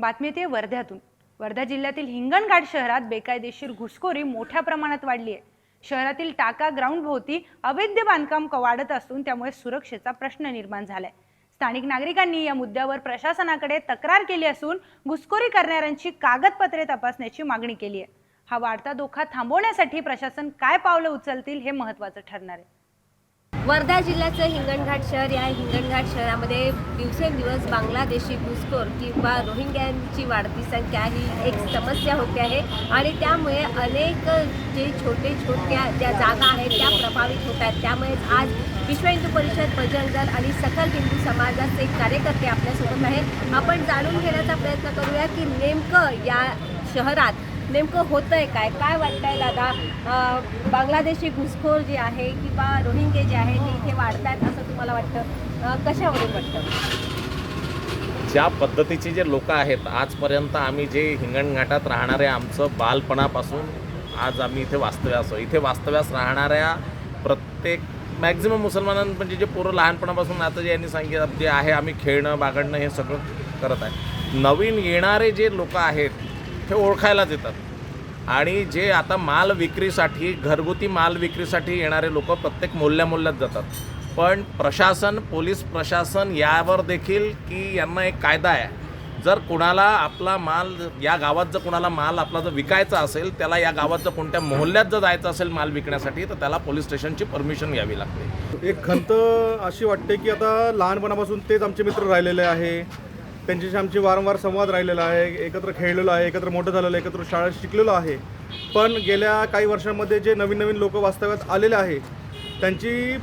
बातमी येते वर्ध्यातून. वर्धा जिल्ह्यातील हिंगणघाट शहरात बेकायदेशीर घुसखोरी मोठ्या प्रमाणात वाढली आहे. शहरातील टाका ग्राउंड भोवती अवैध बांधकाम वाढत असून त्यामुळे सुरक्षेचा प्रश्न निर्माण झालाय. स्थानिक नागरिकांनी या मुद्द्यावर प्रशासनाकडे तक्रार केली असून घुसखोरी करणाऱ्यांची कागदपत्रे तपासण्याची मागणी केली आहे. हा वाढता धोका थांबवण्यासाठी प्रशासन काय पावलं उचलतील हे महत्त्वाचं ठरणार आहे. वर्धा जिल्ह्याचं हिंगणघाट शहर या हिंगणघाट शहरामध्ये दिवसेंदिवस बांगलादेशी घुसखोर किंवा रोहिंग्यांची वाढती संख्या ही एक समस्या होते आहे. आणि त्यामुळे अनेक जे छोटे छोट्या ज्या जागा आहेत त्या प्रभावित होत आहेत. त्यामुळेच आज विश्व हिंदू परिषद बजरंग दल आणि सकल हिंदू समाजाचे कार्यकर्ते आपल्यासोबत आहेत. आपण जाणून घेण्याचा प्रयत्न करूया की नेमकं या शहरात नेमकं होतंय काय? काय वाटतंय दादा? बांगलादेशी घुसखोर जे आहे किंवा रोहिंगे जे आहे ते इथे वाढत आहेत असं तुम्हाला वाटतं? कशावरून वाटतं? ज्या पद्धतीचे जे लोक आहेत आजपर्यंत आम्ही जे हिंगणघाटात राहणारे आमचं बालपणापासून आज आम्ही इथे वास्तव्यास इथे वास्तव्यास राहणाऱ्या प्रत्येक मॅक्झिमम मुसलमानां म्हणजे जे पोरं लहानपणापासून आता जे यांनी सांगितलं जे आहे आम्ही खेळणं बागडणं हे सगळं करत आहे नवीन येणारे जे लोक आहेत ते ओळखायलाच येतात. आणि जे आता माल विक्रीसाठी घरगुती माल विक्रीसाठी येणारे लोक प्रत्येक मोल्ल्या जातात. पण प्रशासन पोलीस प्रशासन यावर देखील की यांना एक कायदा आहे. जर कुणाला आपला माल या गावात जर कुणाला माल आपला जर विकायचा असेल त्याला या गावात जर कोणत्या मोहल्ल्यात जर जायचं असेल माल विकण्यासाठी तर त्याला पोलीस स्टेशनची परमिशन घ्यावी लागते. एक खंत अशी वाटते की आता लहानपणापासून तेच आमचे मित्र राहिलेले आहे. त्यांच्याशी आमची वारंवार संवाद राहिलेला आहे एकत्र खेळलेलो आहे एकत्र मोठं झालेलं आहे एकत्र शाळेत शिकलेलो आहे. पण गेल्या काही वर्षांमध्ये जे नवीन नवीन लोक वास्तव्यात आलेले आहे त्यांची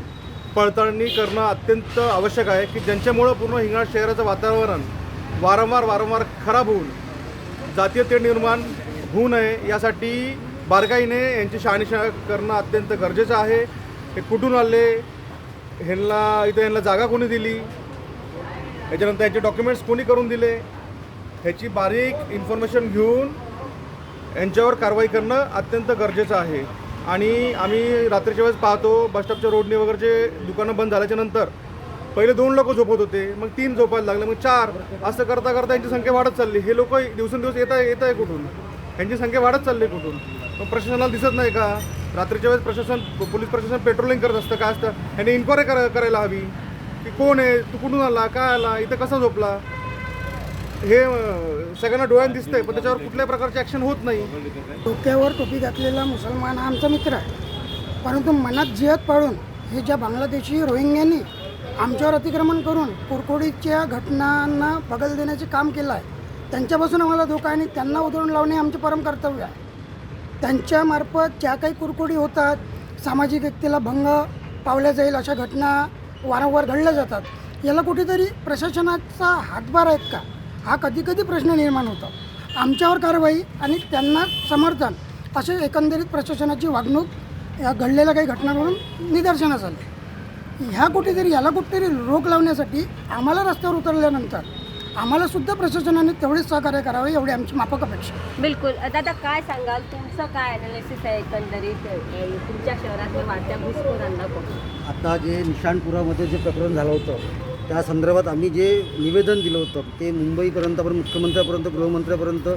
पडताळणी करणं अत्यंत आवश्यक आहे की ज्यांच्यामुळं पूर्ण हिंगाळ शहराचं वातावरण वारंवार वारंवार खराब होऊन जातीय तेढ निर्माण होऊ नये यासाठी बारकाईने यांची शहानिशा करणं अत्यंत गरजेचं आहे. हे कुठून आले? ह्यांना इथं ह्यांना जागा कोणी दिली? याच्यानंतर याचे डॉक्युमेंट्स कोणी करून दिले? ह्याची बारीक इन्फॉर्मेशन घेऊन यांच्यावर कारवाई करणं अत्यंत गरजेचं आहे. आणि आम्ही रात्रीच्या वेळेस पाहतो बसस्टॉपच्या रोडने वगैरेचे दुकानं बंद झाल्याच्यानंतर पहिले दोन लोक झोपत होते मग तीन झोपायला लागले मग चार. असं करता करता यांची संख्या वाढत चालली. हे लोक दिवसेंदिवस येत आहे येत आहे कुठून? यांची संख्या वाढत चालली कुठून? मग प्रशासनाला दिसत नाही का? रात्रीच्या वेळेस प्रशासन पोलीस प्रशासन पेट्रोलिंग करत असतं काय असतं? ह्यांनी इन्क्वायरी करायला हवी. की कोण आहे? तू कुठून आला? काय आला? इथं कसा झोपला? हे सगळ्यांना डोळ्यात दिसतंय पण त्याच्यावर कुठल्याही प्रकारची ॲक्शन होत नाही. डोक्यावर टोपी घातलेला मुसलमान हा आमचा मित्र आहे. परंतु मनात जिहत पाडून हे ज्या बांगलादेशी रोहिंग्यांनी आमच्यावर अतिक्रमण करून कुरकोडीच्या घटनांना बगल देण्याचे काम केलं आहे त्यांच्यापासून आम्हाला धोका आणि त्यांना उधळून लावणे आमचे परम कर्तव्य आहे. त्यांच्यामार्फत ज्या काही कुरकोडी होतात सामाजिक व्यक्तीला भंग पावल्या जाईल अशा घटना वारंवार घडल्या जातात. याला कुठेतरी प्रशासनाचा हातभार आहेत का? हा कधी कधी प्रश्न निर्माण होतो. आमच्यावर कारवाई आणि त्यांना समर्थन असे एकंदरीत प्रशासनाची वागणूक या घडलेल्या काही घटनांवरून निदर्शनास आले. ह्या कुठेतरी याला कुठेतरी रोख लावण्यासाठी आम्हाला रस्त्यावर उतरल्यानंतर आम्हाला सुद्धा प्रशासनाने तेवढेच सहकार्य करावे एवढी आमची माफक अपेक्षा आहे. बिलकुल. दादा काय सांगाल? तुमचं काय अनालिसिस आहे एकंदरीत? अं, तुमच्या शहरातल्या वाढत्या घुसखोरांना आता जे निशाणपुरामध्ये जे प्रकरण झालं होतं त्या संदर्भात आम्ही जे निवेदन दिलं होतं ते मुंबईपर्यंत पण मुख्यमंत्र्यापर्यंत गृहमंत्र्यापर्यंत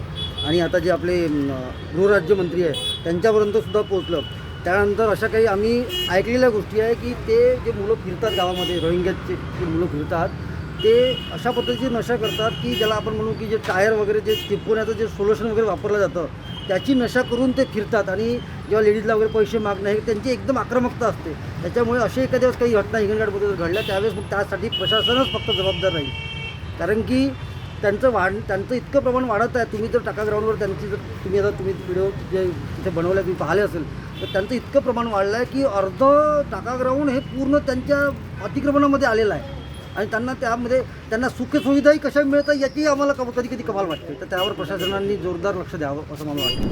आणि आता जे आपले अं, गृहराज्यमंत्री आहे त्यांच्यापर्यंत सुद्धा पोचलं त्यानंतर अशा काही आम्ही ऐकलेल्या गोष्टी आहे की ते जे मुलं फिरतात गावामध्ये रोहिंग्याचे जे मुलं फिरतात ते अशा पद्धतीची नशा करतात की ज्याला आपण म्हणू की जे टायर वगैरे जे चिपवण्याचं जे सोल्युशन वगैरे वापरलं जातं त्याची नशा करून ते फिरतात आणि जेव्हा लेडीजला वगैरे पैसे मागणं हे त्यांची एकदम आक्रमकता असते. त्याच्यामुळे असे एखाद्या वेळेस काही घटना हिंगणघाटमध्ये जर घडल्या त्यावेळेस मग त्यासाठी प्रशासनच फक्त जबाबदार राहील. कारण की त्यांचं वाढ त्यांचं इतकं प्रमाण वाढत आहे तुम्ही जर टाका ग्राउंडवर त्यांची जर तुम्ही आता तुम्ही व्हिडिओ जे तिथे बनवल्या तुम्ही पाहिले असेल तर त्यांचं इतकं प्रमाण वाढलं आहे की अर्ध टाका ग्राउंड हे पूर्ण त्यांच्या अतिक्रमणामध्ये आलेलं आहे. आणि त्यांना त्यामध्ये त्यांना सुखसुविधाही कशा मिळतात याची आम्हाला कधी कधी कमाल वाटते. तर त्यावर प्रशासनाने जोरदार लक्ष द्यावं असं मला वाटतं.